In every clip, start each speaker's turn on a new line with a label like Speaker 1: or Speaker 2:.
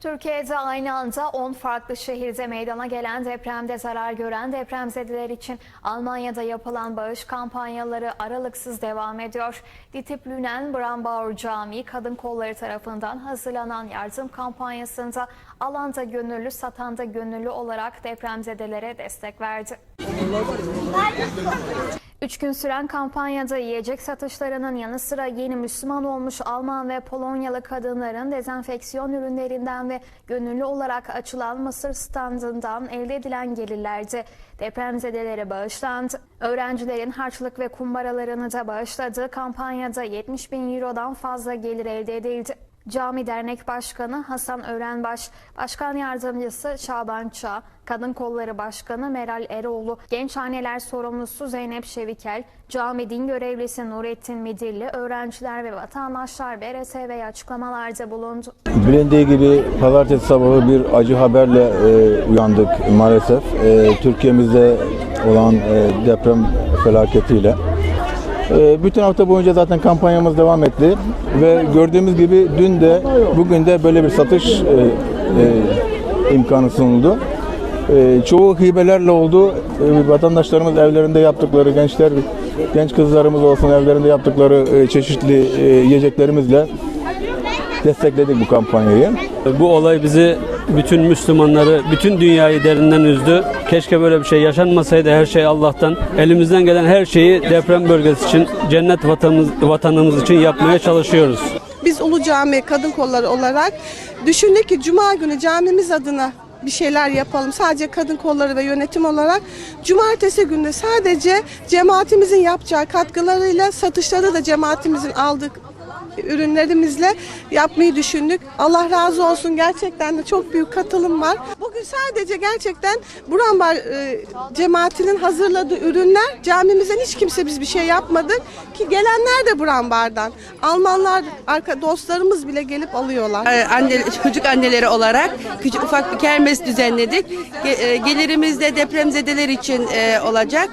Speaker 1: Türkiye'de aynı anda 10 farklı şehirde meydana gelen depremde zarar gören depremzedeler için Almanya'da yapılan bağış kampanyaları aralıksız devam ediyor. Ditip Lünen Brambauer Camii Kadın Kolları tarafından hazırlanan yardım kampanyasında alanda gönüllü satanda gönüllü olarak depremzedelere destek verdi. Üç gün süren kampanyada yiyecek satışlarının yanı sıra yeni Müslüman olmuş Alman ve Polonyalı kadınların dezenfeksiyon ürünlerinden ve gönüllü olarak açılan Mısır standından elde edilen gelirlerde depremzedelere bağışlandı. Öğrencilerin harçlık ve kumbaralarını da bağışladığı kampanyada 70 bin eurodan fazla gelir elde edildi. Cami Dernek Başkanı Hasan Örenbaş, Başkan Yardımcısı Şaban Çağ, Kadın Kolları Başkanı Meral Eroğlu, Genç Anneler Sorumlusu Zeynep Şevikel, Cami Din Görevlisi Nurettin Midilli, öğrenciler ve vatandaşlar BRTV'ye açıklamalarda bulundu.
Speaker 2: Bilindiği gibi pazartesi sabahı bir acı haberle e, uyandık maalesef. E, Türkiye'mizde olan e, deprem felaketiyle. E, bütün hafta boyunca zaten kampanyamız devam etti ve gördüğümüz gibi dün de bugün de böyle bir satış e, e, imkanı sunuldu. E, çoğu hibelerle oldu. Vatandaşlarımız evlerinde yaptıkları gençler, genç kızlarımız olsun evlerinde yaptıkları çeşitli yiyeceklerimizle destekledik bu kampanyayı.
Speaker 3: Bu olay bizi bütün Müslümanları, bütün dünyayı derinden üzdü. Keşke böyle bir şey yaşanmasaydı. Her şey Allah'tan. Elimizden gelen her şeyi deprem bölgesi için, cennet vatanımız, vatanımız için yapmaya çalışıyoruz.
Speaker 4: Biz Ulu Cami Kadın Kolları olarak düşündük ki Cuma günü camimiz adına bir şeyler yapalım. Sadece kadın kolları ve yönetim olarak cumartesi günü sadece cemaatimizin yapacağı katkılarıyla satışları da cemaatimizin aldık ürünlerimizle yapmayı düşündük. Allah razı olsun gerçekten de çok büyük katılım var. Bugün sadece gerçekten Burambar e, cemaatinin hazırladığı ürünler camimizden hiç kimse biz bir şey yapmadık ki gelenler de Burambar'dan. Almanlar arka dostlarımız bile gelip alıyorlar.
Speaker 5: Ee, anne, çocuk anneleri olarak küçük ufak bir kermes düzenledik. Ge- e, Gelirimiz de depremzedeler için e, olacak.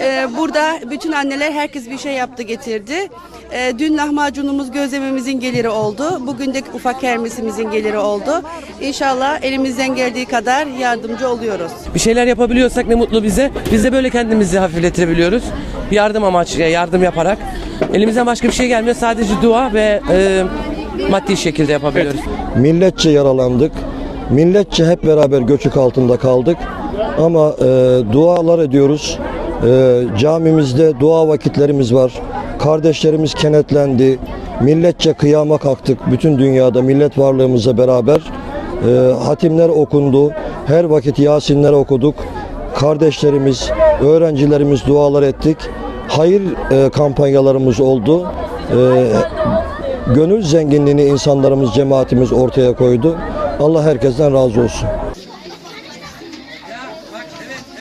Speaker 5: E, Burada bütün anneler herkes bir şey yaptı getirdi. E, Dün lahmacunumuz gözlememizin geliri oldu. Bugün de ufak kermesimizin geliri oldu. İnşallah elimizden geldiği kadar yardımcı oluyoruz.
Speaker 6: Bir şeyler yapabiliyorsak ne mutlu bize. Biz de böyle kendimizi hafifletebiliyoruz. Yardım amaçlı, yardım yaparak. Elimizden başka bir şey gelmiyor. Sadece dua ve e, maddi şekilde yapabiliyoruz.
Speaker 7: Milletçe yaralandık. Milletçe hep beraber göçük altında kaldık. Ama e, dualar ediyoruz. E, camimizde dua vakitlerimiz var. Kardeşlerimiz kenetlendi. Milletçe kıyama kalktık. Bütün dünyada millet varlığımızla beraber e, hatimler okundu. Her vakit Yasinler okuduk. Kardeşlerimiz, öğrencilerimiz dualar ettik. Hayır e, kampanyalarımız oldu. E, gönül zenginliğini insanlarımız, cemaatimiz ortaya koydu. Allah herkesten razı olsun.